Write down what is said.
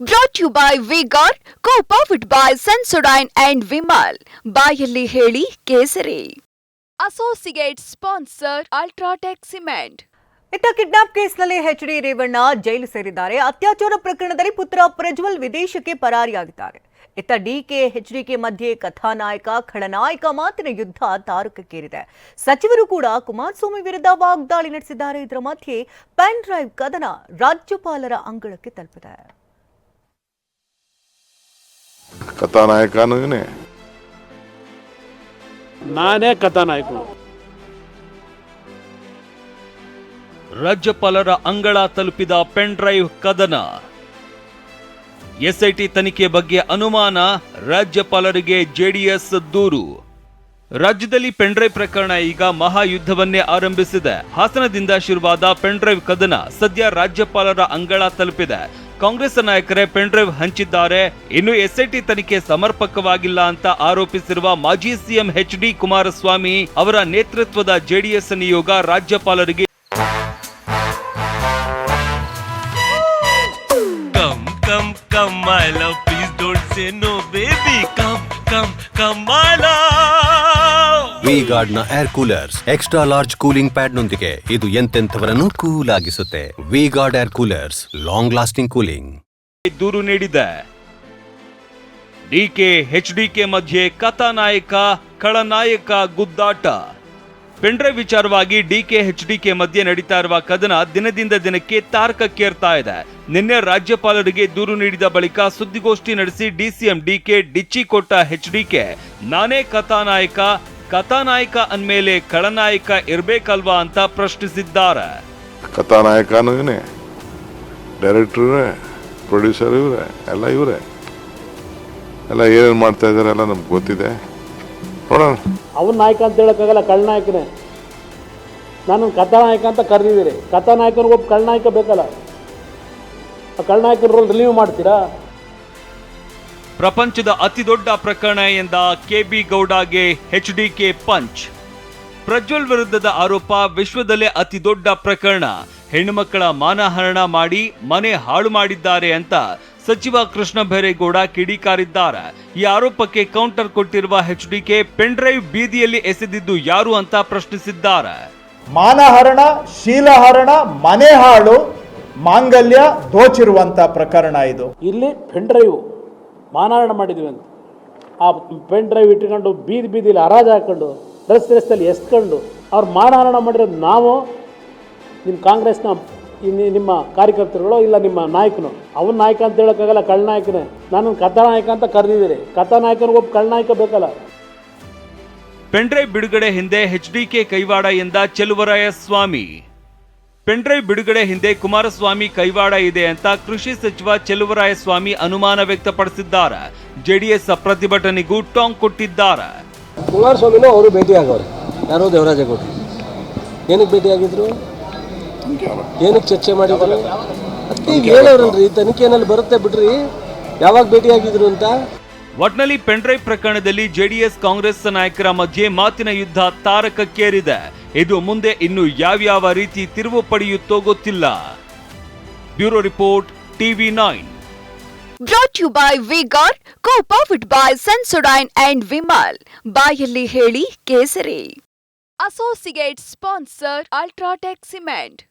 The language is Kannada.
Brought you by V Guard co powered by Sensodyne and Vimal ಬಾಯಲ್ಲಿ ಹೇಳಿ ಕೇಸರಿ. ಅಸೋಸಿಯೇಟ್ ಸ್ಪಾನ್ಸರ್ ಅಲ್ಟ್ರಾಟೆಕ್ ಸಿಮೆಂಟ್ ಇತ್ತ ಕಿಡ್ನಾಪ್ ಕೇಸ್ನಲ್ಲಿ ಎಚ್ ಡಿ ರೇವಣ್ಣ ಜೈಲು ಸೇರಿದ್ದಾರೆ. ಅತ್ಯಾಚಾರ ಪ್ರಕರಣದಲ್ಲಿ ಪುತ್ರ ಪ್ರಜ್ವಲ್ ವಿದೇಶಕ್ಕೆ ಪರಾರಿಯಾಗಿದ್ದಾರೆ. ಇತ್ತ ಡಿಕೆ ಎಚ್ಡಿಕೆ ಮಧ್ಯೆ ಕಥಾನಾಯಕ ಖಳನಾಯಕ ಮಾತಿನ ಯುದ್ಧ ತಾರಕಕ್ಕೇರಿದೆ. ಸಚಿವರು ಕೂಡ ಕುಮಾರಸ್ವಾಮಿ ವಿರುದ್ಧ ವಾಗ್ದಾಳಿ ನಡೆಸಿದ್ದಾರೆ. ಇದರ ಮಧ್ಯೆ ಪೆನ್ ಡ್ರೈವ್ ಕದನ ರಾಜ್ಯಪಾಲರ ಅಂಗಳಕ್ಕೆ ತಲುಪಿದೆ. ಕಥಾನಾಯಕನೂ ನಾನೇ ಕಥಾನಾಯಕನು. ರಾಜ್ಯಪಾಲರ ಅಂಗಳ ತಲುಪಿದ ಪೆನ್ ಡ್ರೈವ್ ಕದನ. ಎಸ್ಐಟಿ ತನಿಖೆ ಬಗ್ಗೆ ಅನುಮಾನ ರಾಜ್ಯಪಾಲರಿಗೆ ಜೆಡಿಎಸ್ ದೂರು. ರಾಜ್ಯದಲ್ಲಿ ಪೆಂಡ್ರೈವ್ ಪ್ರಕರಣ ಈಗ ಮಹಾಯುದ್ಧವನ್ನೇ ಆರಂಭಿಸಿದೆ ಹಾಸನದಿಂದ ಶುರುವಾದ ಪೆನ್ಡ್ರೈವ್ ಕದನ ಸದ್ಯ ರಾಜ್ಯಪಾಲರ ಅಂಗಳ ತಲುಪಿದೆ ಕಾಂಗ್ರೆಸ್ ನಾಯಕರೇ ಪೆನ್ಡ್ರೈವ್ ಹಂಚಿದ್ದಾರೆ ಇನ್ನು ಎಸ್ಐಟಿ ತನಿಖೆ ಸಮರ್ಪಕವಾಗಿಲ್ಲ ಅಂತ ಆರೋಪಿಸಿರುವ ಮಾಜಿ ಸಿಎಂ ಎಚ್ ಡಿ ಕುಮಾರಸ್ವಾಮಿ ಅವರ ನೇತೃತ್ವದ ಜೆಡಿಎಸ್ ನಿಯೋಗ ರಾಜ್ಯಪಾಲರಿಗೆ come come, my love. Please don't say no, baby. Come, come, come, my love. V ಗಾರ್ಡ್ನ air coolers extra large cooling pad ನೊಂದಿಗೆ ಇದು ಎಂತೆಂಥವರನ್ನು cool ಆಗಿಸುತ್ತೆ V Guard air coolers long lasting cooling ದೂರು ನೀಡಿದೆ. ಡಿಕೆ ಎಚ್ಡಿಕೆ ಮಧ್ಯೆ ಕಥಾನಾಯಕ, ಖಳನಾಯಕ ಗುದ್ದಾಟ. ಪೆಂಡ್ರೆ ವಿಚಾರವಾಗಿ ಡಿಕೆ ಎಚ್ಡಿಕೆ ಮಧ್ಯೆ ನಡೀತಾ ಇರುವ ಕದನ ದಿನದಿಂದ ದಿನಕ್ಕೆ ತಾರಕಕ್ಕೇರ್ತಾ ಇದೆ. ನಿನ್ನೆ ರಾಜ್ಯಪಾಲರಿಗೆ ದೂರು ನೀಡಿದ ಬಳಿಕ ಸುದ್ದಿಗೋಷ್ಠಿ ನಡೆಸಿ ಡಿಸಿಎಂ ಡಿಕೆ ಡಿಚ್ಚಿ ಕೊಟ್ಟ ಎಚ್ಡಿಕೆ ನಾನೇ ಕಥಾನಾಯಕ ಕಥಾನಾಯಕ ಅಂದಮೇಲೆ ಖಳನಾಯಕ ಇರಬೇಕಲ್ವಾ ಅಂತ ಪ್ರಶ್ನಿಸಿದ್ದಾರೆ. ಕಥಾನಾಯಕನೂ ಇವನೇ ಡೈರೆಕ್ಟ್ರು ಇವರೇ ಪ್ರೊಡ್ಯೂಸರ್ ಇವರೇ ಎಲ್ಲ ಇವರೇ. ಎಲ್ಲ ಏನೇನು ಮಾಡ್ತಾ ಇದ್ದಾರೆ ಎಲ್ಲ ನಮ್ಗೆ ಗೊತ್ತಿದೆ. ನೋಡೋಣ. ಅವನ ನಾಯಕ ಅಂತ ಹೇಳೋಕ್ಕಾಗಲ್ಲ ಕಳ್ಳನಾಯಕನೇ ನಾನು ಕಥಾನಾಯಕ ಅಂತ ಕರೆದಿದ್ದೀರಿ ಕಥಾನಾಯಕನಿಗೊಬ್ಬ ಕಳ್ಳನಾಯಕ ಬೇಕಲ್ಲ. ಆ ಕಳ್ಳನಾಯಕನ ರೋಲ್ ರಿಲೀವ್ ಮಾಡ್ತೀರಾ? ಪ್ರಪಂಚದ ಅತಿದೊಡ್ಡ ಪ್ರಕರಣ ಎಂದ ಕೆಬಿ ಗೌಡಗೆ ಕೆ ಪಂಚ್. ಪ್ರಜ್ವಲ್ ವಿರುದ್ಧದ ಆರೋಪ ವಿಶ್ವದಲ್ಲೇ ಅತಿದೊಡ್ಡ ಪ್ರಕರಣ. ಹೆಣ್ಣುಮಕ್ಕಳ ಮಾನಹರಣ ಮಾಡಿ ಮನೆ ಹಾಳು ಮಾಡಿದ್ದಾರೆ ಅಂತ ಸಚಿವ ಕೃಷ್ಣ ಬೈರೇಗೌಡ ಕಿಡಿಕಾರಿದ್ದಾರೆ. ಈ ಆರೋಪಕ್ಕೆ ಕೌಂಟರ್ ಕೊಟ್ಟಿರುವ ಎಚ್ಡಿಕೆ ಪೆನ್ಡ್ರೈವ್ ಬೀದಿಯಲ್ಲಿ ಎಸೆದಿದ್ದು ಯಾರು ಅಂತ ಪ್ರಶ್ನಿಸಿದ್ದಾರೆ. ಮಾನಹರಣ ಶೀಲಹರಣ ಮನೆ ಹಾಳು ಮಾಂಗಲ್ಯ ದೋಚಿರುವಂತ ಪ್ರಕರಣ ಇದು. ಇಲ್ಲಿ ಪೆನ್ ಡ್ರೈವ್ ಮಾನಹರಣ ಮಾಡಿದ್ವಿ ಅಂತ. ಆ ಪೆನ್ ಡ್ರೈವ್ ಇಟ್ಕೊಂಡು ಬೀದಿ ಬೀದಿಲಿ ಹರಾಜು ಹಾಕೊಂಡು, ರಸ್ತೆ ರಸ್ತೆಯಲ್ಲಿ ಎಸ್ಕೊಂಡು ಅವ್ರು ಮಾನಾರಣ ಮಾಡಿರೋದು ನಾವು ನಿಮ್ಮ ಕಾಂಗ್ರೆಸ್ನ ನಿಮ್ಮ ಕಾರ್ಯಕರ್ತರುಗಳು ಇಲ್ಲ ನಿಮ್ಮ ನಾಯಕನು. ಅವನ ನಾಯಕ ಅಂತ ಹೇಳೋಕ್ಕಾಗಲ್ಲ ಕಳ್ಳನಾಯಕನೇ ನಾನು ಕಥಾನಾಯಕ ಅಂತ ಕರೆದಿದ್ದೀರಿ ಕಥಾನಾಯಕನಿಗೊಬ್ಬ ಕಳ್ಳನಾಯಕ ಬೇಕಲ್ಲ. ಪೆನ್ಡ್ರೈವ್ ಬಿಡುಗಡೆ ಹಿಂದೆ ಎಚ್ ಡಿ ಕೆ ಕೈವಾಡ ಎಂದ ಚೆಲುವರಾಯ ಸ್ವಾಮಿ. ಪೆನ್ಡ್ರೈವ್ ಬಿಡುಗಡೆ ಹಿಂದೆ ಕುಮಾರಸ್ವಾಮಿ ಕೈವಾಡ ಇದೆ ಅಂತ ಕೃಷಿ ಸಚಿವ ಚೆಲುವರಾಯಸ್ವಾಮಿ ಅನುಮಾನ ವ್ಯಕ್ತಪಡಿಸಿದ್ದಾರೆ. ಜೆಡಿಎಸ್ ಪ್ರತಿಭಟನೆಗೂ ಟಾಂಗ್ ಕೊಟ್ಟಿದ್ದಾರೆ. ಕುಮಾರಸ್ವಾಮಿನೂ ಅವರು ಭೇಟಿ ಆಗೋರು ಯಾರೋ ದೇವರಾಜೇಗೌಡರು ಏನಕ್ಕೆ ಭೇಟಿ ಆಗಿದ್ರು ಏನಕ್ಕೆ ಚರ್ಚೆ ಮಾಡಿದ್ರು? ಅದಕ್ಕೆ ಹೇಳೋರಲ್ರಿ ತನಿಖೆನಲ್ಲಿ ಬರುತ್ತೆ ಬಿಡ್ರಿ. ಯಾವಾಗ ಭೇಟಿ ಆಗಿದ್ರು ಅಂತ? ಒಟ್ನಲ್ಲಿ ಪೆಂಡ್ರೈವ್ ಪ್ರಕರಣದಲ್ಲಿ ಜೆಡಿಎಸ್ ಕಾಂಗ್ರೆಸ್ ನಾಯಕರ ಮಧ್ಯೆ ಮಾತಿನ ಯುದ್ಧ ತಾರಕಕ್ಕೇರಿದೆ. ಇದು ಮುಂದೆ ಇನ್ನು ಯಾವ್ಯಾವ ರೀತಿ ತಿರುವು ಪಡೆಯುತ್ತೋ ಗೊತ್ತಿಲ್ಲ. Bureau report, TV nine. Brought you by V Guard co powered by Sensodyne and Vimal ಬಾಯಲ್ಲಿ ಹೇಳಿ ಕೇಸರಿ. Associate sponsor UltraTech cement